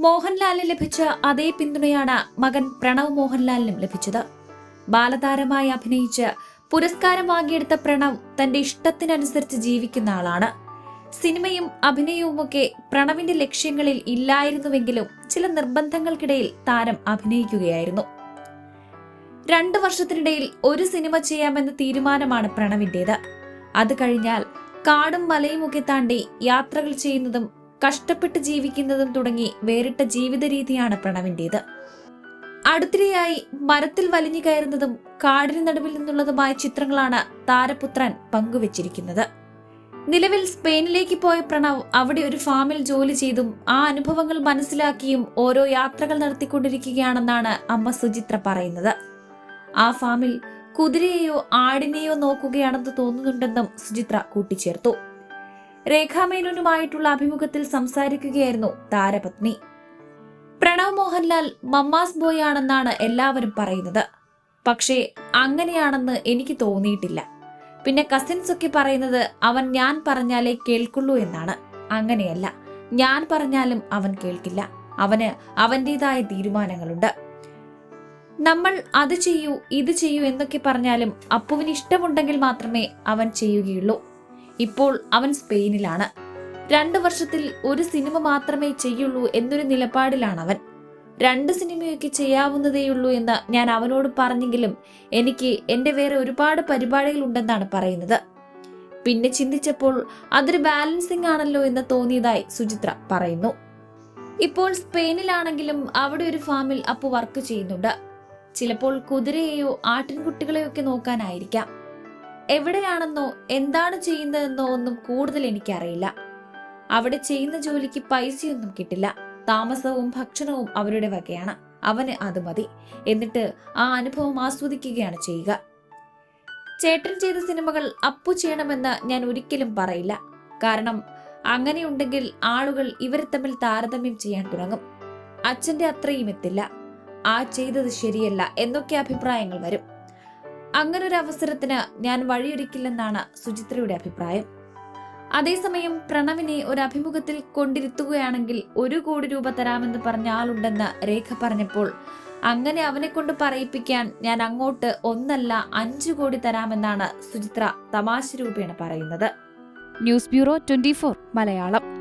മോഹൻലാലിന് ലഭിച്ച അതേ പിന്തുണയാണ് മകൻ പ്രണവ് മോഹൻലാലിനും ലഭിച്ചത്. ബാലതാരമായി അഭിനയിച്ച് പുരസ്കാരം വാങ്ങിയെടുത്ത പ്രണവ് തന്റെ ഇഷ്ടത്തിനനുസരിച്ച് ജീവിക്കുന്ന ആളാണ്. സിനിമയും അഭിനയവുമൊക്കെ പ്രണവിന്റെ ലക്ഷ്യങ്ങളിൽ ഇല്ലായിരുന്നുവെങ്കിലും ചില നിർബന്ധങ്ങൾക്കിടയിൽ താരം അഭിനയിക്കുകയായിരുന്നു. രണ്ടു വർഷത്തിനിടയിൽ ഒരു സിനിമ ചെയ്യാമെന്ന തീരുമാനമാണ് പ്രണവിന്റേത്. അത് കഴിഞ്ഞാൽ കാടും മലയുമൊക്കെ താണ്ടി യാത്രകൾ ചെയ്യുന്നതും കഷ്ടപ്പെട്ട് ജീവിക്കുന്നതും തുടങ്ങി വേറിട്ട ജീവിത രീതിയാണ് പ്രണവിന്റേത് അടുത്തിടെയായി മരത്തിൽ വലിഞ്ഞു കയറുന്നതും കാടിന് നടുവിൽ നിന്നുള്ളതുമായ ചിത്രങ്ങളാണ് താരപുത്രൻ പങ്കുവച്ചിരിക്കുന്നത്. നിലവിൽ സ്പെയിനിലേക്ക് പോയ പ്രണവ് അവിടെ ഒരു ഫാമിൽ ജോലി ചെയ്തും ആ അനുഭവങ്ങൾ മനസ്സിലാക്കിയും ഓരോ യാത്രകൾ നടത്തിക്കൊണ്ടിരിക്കുകയാണെന്നാണ് അമ്മ സുചിത്ര പറയുന്നത്. ആ ഫാമിൽ കുതിരയെയോ ആടിനെയോ നോക്കുകയാണെന്ന് തോന്നുന്നുണ്ടെന്നും സുചിത്ര കൂട്ടിച്ചേർത്തു. രേഖാമേനോനുമായിട്ടുള്ള അഭിമുഖത്തിൽ സംസാരിക്കുകയായിരുന്നു താരപത്നി. പ്രണവ് മോഹൻലാൽ മമ്മാസ് ബോയ് ആണെന്നാണ് എല്ലാവരും പറയുന്നത്. പക്ഷേ അങ്ങനെയാണെന്ന് എനിക്ക് തോന്നിയിട്ടില്ല. പിന്നെ കസിൻസ് ഒക്കെ പറയുന്നത് അവൻ ഞാൻ പറഞ്ഞാലേ കേൾക്കുള്ളൂ എന്നാണ്. അങ്ങനെയല്ല. ഞാൻ പറഞ്ഞാലും അവൻ കേൾക്കില്ല. അവന് അവന്റെതായ തീരുമാനങ്ങളുണ്ട്. നമ്മൾ അത് ചെയ്യൂ ഇത് ചെയ്യൂ എന്നൊക്കെ പറഞ്ഞാലും അപ്പുവിന് ഇഷ്ടമുണ്ടെങ്കിൽ മാത്രമേ അവൻ ചെയ്യുകയുള്ളൂ. ഇപ്പോൾ അവൻ സ്പെയിനിലാണ്. രണ്ടു വർഷത്തിൽ ഒരു സിനിമ മാത്രമേ ചെയ്യുള്ളൂ എന്നൊരു നിലപാടിലാണ് അവൻ. രണ്ട് സിനിമയൊക്കെ ചെയ്യാവുന്നതേയുള്ളൂ എന്ന് ഞാൻ അവനോട് പറഞ്ഞെങ്കിലും എനിക്ക് എന്റെ വേറെ ഒരുപാട് പരിപാടികൾ ഉണ്ടെന്നാണ് പറയുന്നത്. പിന്നെ ചിന്തിച്ചപ്പോൾ അതൊരു ബാലൻസിംഗ് ആണല്ലോ എന്ന് തോന്നിയതായി സുചിത്ര പറയുന്നു. ഇപ്പോൾ സ്പെയിനിലാണെങ്കിലും അവിടെ ഒരു ഫാമിൽ അപ്പു വർക്ക് ചെയ്യുന്നുണ്ട്. ചിലപ്പോൾ കുതിരയെയോ ആട്ടിൻകുട്ടികളെയോ ഒക്കെ നോക്കാനായിരിക്കാം. എവിടെയാണെന്നോ എന്താണ് ചെയ്യുന്നതെന്നോ ഒന്നും കൂടുതൽ എനിക്കറിയില്ല. അവിടെ ചെയ്യുന്ന ജോലിക്ക് പൈസയൊന്നും കിട്ടില്ല. താമസവും ഭക്ഷണവും അവരുടെ വകയാണ്. അവന് അത് മതി. എന്നിട്ട് ആ അനുഭവം ആസ്വദിക്കുകയാണ് ചെയ്യുക. ചേട്ടൻ ചെയ്ത സിനിമകൾ അപ്പു ചെയ്യണമെന്ന് ഞാൻ ഒരിക്കലും പറയില്ല. കാരണം അങ്ങനെയുണ്ടെങ്കിൽ ആളുകൾ ഇവരെ തമ്മിൽ താരതമ്യം ചെയ്യാൻ തുടങ്ങും. അച്ഛന്റെ അത്രയും എത്തില്ല. ആ ചെയ്തത് ശരിയല്ല എന്നൊക്കെ അഭിപ്രായങ്ങൾ വരും. അങ്ങനൊരു അവസരത്തിന് ഞാൻ വഴിയൊരുക്കില്ലെന്നാണ് സുചിത്രയുടെ അഭിപ്രായം. അതേസമയം പ്രണവിനെ ഒരു അഭിമുഖത്തിൽ കൊണ്ടിരുത്തുകയാണെങ്കിൽ ഒരു കോടി രൂപ തരാമെന്ന് പറഞ്ഞ ആളുണ്ടെന്ന് രേഖ പറഞ്ഞപ്പോൾ അങ്ങനെ അവനെ കൊണ്ട് പറയിപ്പിക്കാൻ ഞാൻ അങ്ങോട്ട് ഒന്നല്ല അഞ്ചു കോടി തരാമെന്നാണ് സുചിത്ര തമാശ രൂപേണ പറയുന്നത്. News bureau twenty Malayalam.